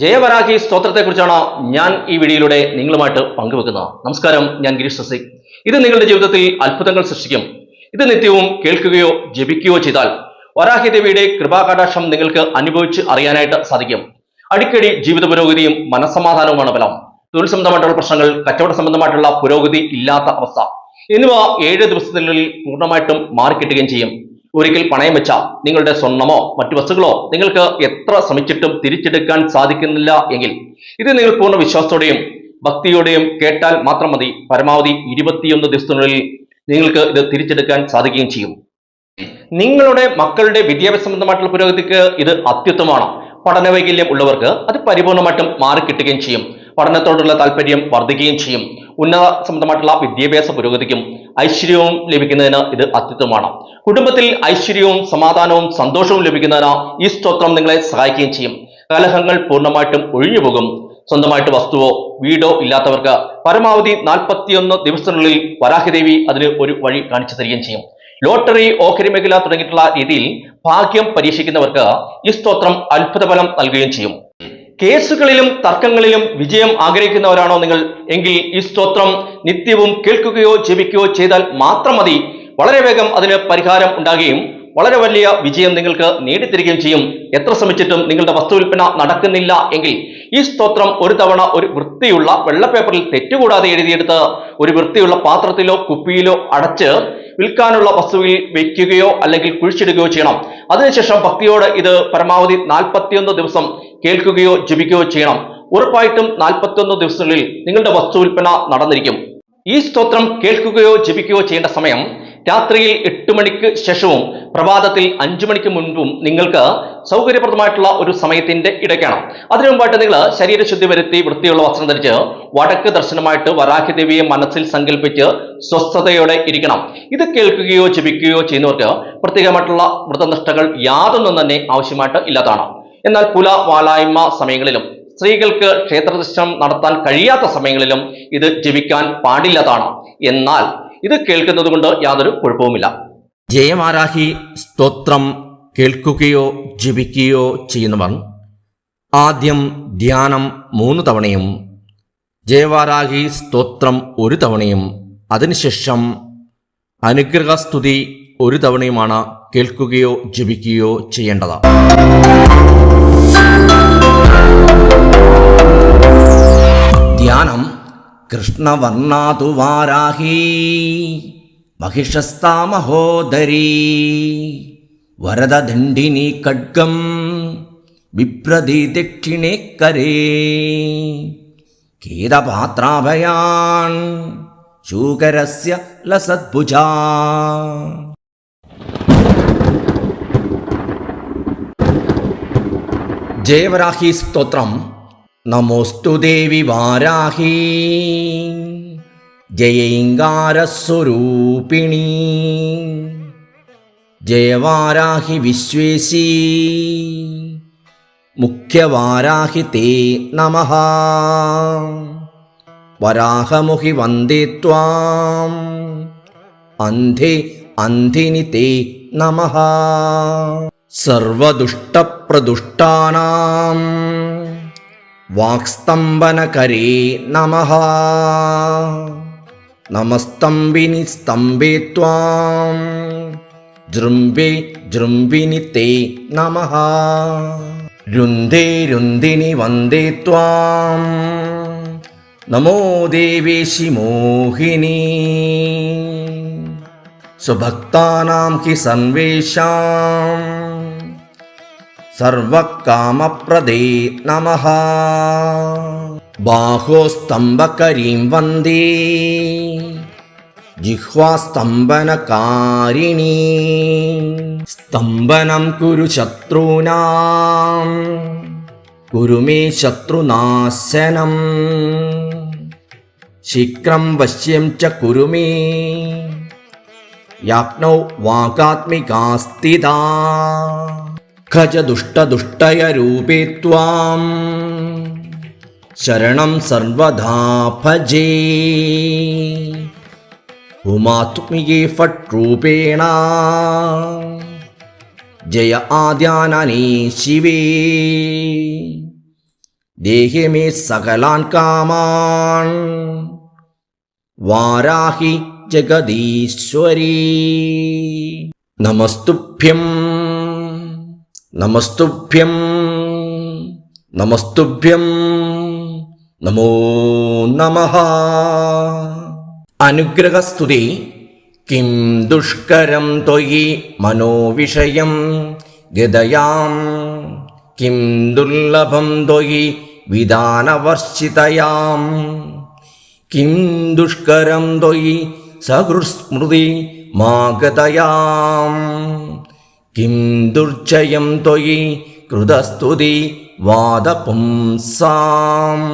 ജയവരാഹി സ്തോത്രത്തെക്കുറിച്ചാണ് ഞാൻ ഈ വീഡിയോയിലൂടെ നിങ്ങളുമായിട്ട് പങ്കുവെക്കുന്നത്. നമസ്കാരം ഞാൻ ഗിരീഷ് സസി. ഇത് നിങ്ങളുടെ ജീവിതത്തിൽ അത്ഭുതങ്ങൾ സൃഷ്ടിക്കും. ഇത് നിത്യവും കേൾക്കുകയോ ജപിക്കുകയോ ചെയ്താൽ വരാഹി ദേവിയുടെ കൃപാകടാക്ഷം നിങ്ങൾക്ക് അനുഭവിച്ച് അറിയാനായിട്ട് സാധിക്കും. അടിക്കടി ജീവിത പുരോഗതിയും മനസ്സമാധാനവുമാണ് ഫലം. തൊഴിൽ സംബന്ധമായിട്ടുള്ള പ്രശ്നങ്ങൾ കച്ചവട സംബന്ധമായിട്ടുള്ള പുരോഗതി ഇല്ലാത്ത അവസ്ഥ എന്നിവ ഏഴ് ദിവസത്തിനുള്ളിൽ പൂർണമായിട്ടും മാറിക്കിട്ടുകയും ചെയ്യും. ഒരിക്കൽ പണയം വെച്ച നിങ്ങളുടെ സ്വർണമോ മറ്റു വസ്തുക്കളോ നിങ്ങൾക്ക് എത്ര ശ്രമിച്ചിട്ടും തിരിച്ചെടുക്കാൻ സാധിക്കുന്നില്ല എങ്കിൽ ഇത് നിങ്ങൾ പൂർണ വിശ്വാസത്തോടെയും ഭക്തിയോടെയും കേട്ടാൽ മാത്രം മതി. പരമാവധി ഇരുപത്തിയൊന്ന് ദിവസത്തിനുള്ളിൽ നിങ്ങൾക്ക് ഇത് തിരിച്ചെടുക്കാൻ സാധിക്കുകയും ചെയ്യും. നിങ്ങളുടെ മക്കളുടെ വിദ്യാഭ്യാസ സംബന്ധമായിട്ടുള്ള പുരോഗതിക്ക് ഇത് അത്യുത്തമമാണ്. പഠന വൈകല്യം ഉള്ളവർക്ക് അത് പരിപൂർണമായിട്ടും മാറിക്കിട്ടുകയും ചെയ്യും. പഠനത്തോടുള്ള താല്പര്യം വർദ്ധിക്കുകയും ചെയ്യും. ഉന്നത സംബന്ധമായിട്ടുള്ള വിദ്യാഭ്യാസ പുരോഗതിക്കും ഐശ്വര്യവും ലഭിക്കുന്നതിന് ഇത് അത്യുത്തമമാണ്. കുടുംബത്തിൽ ഐശ്വര്യവും സമാധാനവും സന്തോഷവും ലഭിക്കുന്നതിന് ഈ സ്തോത്രം നിങ്ങളെ സഹായിക്കുകയും ചെയ്യും. കലഹങ്ങൾ പൂർണമായിട്ടും ഒഴിഞ്ഞുപോകും സ്വന്തമായിട്ട് വസ്തുവോ വീടോ ഇല്ലാത്തവർക്ക് പരമാവധി നാൽപ്പത്തിയൊന്ന് ദിവസത്തിനുള്ളിൽ വരാഹിദേവി അതിന് ഒരു വഴി കാണിച്ചു തരികയും ചെയ്യും. ലോട്ടറി ഓഹരി മേഖല തുടങ്ങിയിട്ടുള്ള രീതിയിൽ ഭാഗ്യം പരീക്ഷിക്കുന്നവർക്ക് ഈ സ്തോത്രം അത്ഭുതഫലം നൽകുകയും ചെയ്യും. കേസുകളിലും തർക്കങ്ങളിലും വിജയം ആഗ്രഹിക്കുന്നവരാണോ നിങ്ങൾ? എങ്കിൽ ഈ സ്തോത്രം നിത്യവും കേൾക്കുകയോ ജപിക്കുകയോ ചെയ്താൽ മാത്രം മതി. വളരെ വേഗം അതിന് പരിഹാരം ഉണ്ടാകുകയും വളരെ വലിയ വിജയം നിങ്ങൾക്ക് നേടിത്തരികയും ചെയ്യും. എത്ര ശ്രമിച്ചിട്ടും നിങ്ങളുടെ വസ്തു വിൽപ്പന നടക്കുന്നില്ല എങ്കിൽ ഈ സ്തോത്രം ഒരു തവണ ഒരു വൃത്തിയുള്ള വെള്ള പേപ്പറിൽ തെറ്റുകൂടാതെ എഴുതിയെടുത്ത് ഒരു വൃത്തിയുള്ള പാത്രത്തിലോ കുപ്പിയിലോ അടച്ച് വിൽക്കാനുള്ള വസ്തുവിൽ വയ്ക്കുകയോ അല്ലെങ്കിൽ കുഴിച്ചിടുകയോ ചെയ്യണം. അതിനുശേഷം ഭക്തിയോട് ഇത് പരമാവധി നാൽപ്പത്തിയൊന്ന് ദിവസം കേൾക്കുകയോ ജപിക്കുകയോ ചെയ്യണം. ഉറപ്പായിട്ടും നാൽപ്പത്തിയൊന്ന് ദിവസങ്ങളിൽ നിങ്ങളുടെ വസ്തു വിൽപ്പന നടന്നിരിക്കും. ഈ സ്തോത്രം കേൾക്കുകയോ ജപിക്കുകയോ ചെയ്യേണ്ട സമയം രാത്രിയിൽ എട്ട് മണിക്ക് ശേഷവും പ്രഭാതത്തിൽ അഞ്ചു മണിക്ക് മുൻപും നിങ്ങൾക്ക് സൗകര്യപ്രദമായിട്ടുള്ള ഒരു സമയത്തിന്റെ ഇടയ്ക്കാണ്. അതിനു മുമ്പായിട്ട് നിങ്ങൾ ശരീരശുദ്ധി വരുത്തി വൃത്തിയുള്ള വസ്ത്രം ധരിച്ച് വടക്ക് ദർശനമായിട്ട് വരാഹി ദേവിയെ മനസ്സിൽ സങ്കല്പിച്ച് സ്വസ്ഥതയോടെ ഇരിക്കണം. ഇത് കേൾക്കുകയോ ജപിക്കുകയോ ചെയ്യുന്നവർക്ക് പ്രത്യേകമായിട്ടുള്ള വ്രതനിഷ്ഠകൾ യാതൊന്നും തന്നെ ആവശ്യമായിട്ട് ഇല്ലാത്തതാണ്. എന്നാൽ പുല വാലായ്മ സമയങ്ങളിലും സ്ത്രീകൾക്ക് ക്ഷേത്രദർശനം നടത്താൻ കഴിയാത്ത സമയങ്ങളിലും ഇത് ജപിക്കാൻ പാടില്ലതാണ്. എന്നാൽ ഇത് കേൾക്കുന്നത് കൊണ്ട് യാതൊരു കുഴപ്പവുമില്ല. ജയമാരാഹി സ്തോത്രം കേൾക്കുകയോ ജപിക്കുകയോ ചെയ്യുന്നവർ ആദ്യം ധ്യാനം മൂന്ന് തവണയും ജയവാരാഹി സ്തോത്രം ഒരു തവണയും അതിനുശേഷം അനുഗ്രഹസ്തുതി ഒരു തവണയുമാണ് കേൾക്കുകയോ ജപിക്കുകയോ ചെയ്യേണ്ടത്. தியானம் கிருஷ்ணவர்ணாது வாராகி. மகிஷஸ்தாமகோதரி. வரததண்டினி கட்கம் விப்ரதிதிக்ஷிணே கரே. கீதபாத்ராபயான் शूकरस्य लसद्भुजा ജയവരാഹി സ്തോത്രം. നമോസ്തു ദേവി വാരാഹി. ജയൈങ്കാരസ്വരൂപിണി ജയവാരാഹി വിശ്വേശി. മുഖ്യവാരാഹി തേ നമ. വരാഹമുഖി വന്ദേ ത്വാം. അന്ധേ അന്ധിനി തേ നമ. സർവദുഷ്ടപ്രദുഷ്ടാനാം. വാക്സ്തംഭനകരേ നമ. നമസ്തംബിനി സ്തംഭേ ത്വാം. ജൃംബേ ജൃംബിനി തേ നമ. രുന്ദേ രുന്ദിനി വന്ദേ ത്വാം. നമോ ദേവേശി മോഹിനി. సుభక్తానాం హి సన్వేషాం సర్వకామప్రదే నమ బాహోస్తంభకరీం వందే జిహ్వాస్తంభనకారిణీ స్తంభనం కురు శత్రూనాం కురు మే శత్రునాశనం శీఘ్రం వశ్యం చ కురు మే याप्नौ वाकात्मिकास्तिता। खज दुष्टदुष्टयरूपे त्वाम्। शरणं सर्वधा भजे। उमात्मिके फट्रूपेण। जय आद्यानने शिवे। देहे मे सकलान् कामान्। वाराहि ജഗദീശ്വരീ. നമസ്തുഭ്യം നമസ്തുഭ്യം നമസ്തുഭ്യം. നമോ നമ. അനുഗ്രഹസ്തുതി കിം ദുഷ്കരം ത്വയി മനോവിഷയം ഗതയാം കിം ദുർലഭം ത്വയി വിധാനവർഷിതയാം. കിം ദുഷ്കരം ത്വയി சகృస్మృతి மாகதயாம் கிம் துர்ச்சயம் தொயி கிருதஸ்துதி வாத பும்சாம்